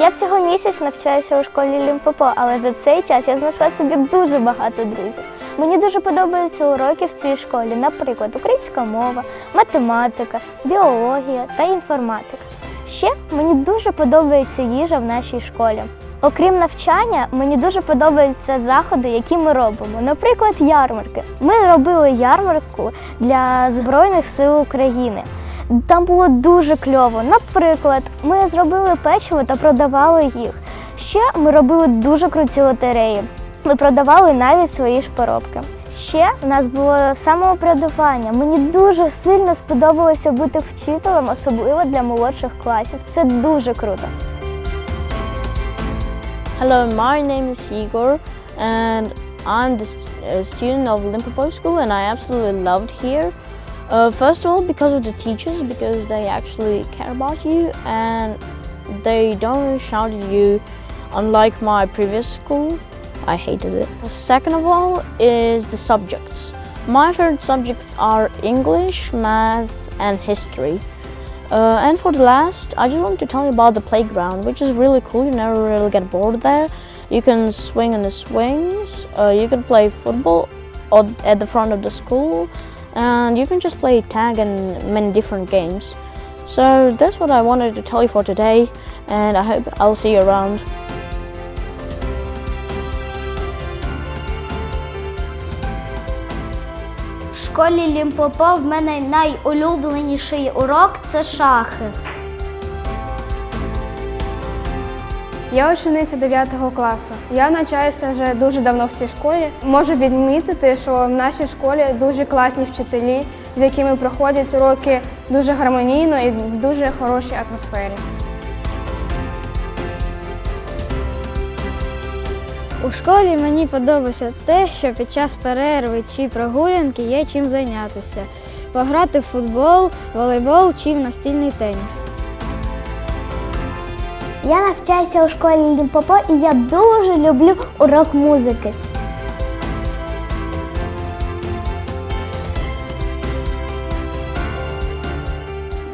Я всього місяць навчаюся у школі Лімпопо, але за цей час я знайшла собі дуже багато друзів. Мені дуже подобаються уроки в цій школі, наприклад, українська мова, математика, біологія та інформатика. Ще мені дуже подобається їжа в нашій школі. Окрім навчання, мені дуже подобаються заходи, які ми робимо. Наприклад, ярмарки. Ми робили ярмарку для Збройних сил України. Там було дуже кльово. Наприклад, ми зробили печиво та продавали їх. Ще ми робили дуже круті лотереї. Ми продавали навіть свої ж поробки. Ще в нас було самоопрядування. Мені дуже сильно сподобалося бути вчителем, особливо для молодших класів. Це дуже круто. Hello, my name is Igor, and I'm the uh, student of Limpopo School, and I absolutely loved here. Uh, first of all, because of the teachers, because they actually care about you and they don't shout at you, unlike my previous school. I hated it. Second of all, is the subjects. My favorite subjects are English, math, and history. Uh, and for the last, I just want to tell you about the playground, which is really cool. You never really get bored there. You can swing on the swings. Uh, you can play football at the front of the school, and you can just play tag and many different games. So that's what I wanted to tell you for today, and I hope I'll see you around. В школі Лімпопо в мене найулюбленіший урок це шахи. Я учениця 9 класу. Я навчаюся вже дуже давно в цій школі. Можу відмітити, що в нашій школі дуже класні вчителі, з якими проходять уроки дуже гармонійно і в дуже хорошій атмосфері. У школі мені подобається те, що під час перерви чи прогулянки є чим зайнятися. Пограти в футбол, волейбол чи в настільний теніс. Я навчаюся у школі Лімпопо і я дуже люблю урок музики.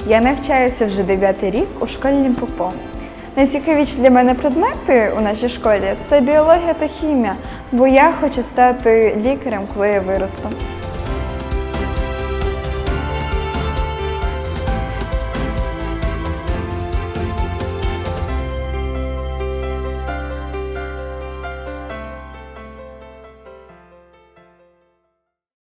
Я навчаюся вже 9 рік у школі Лімпопо. Найцікавіші для мене предмети у нашій школі це біологія та хімія, бо я хочу стати лікарем, коли я виросту.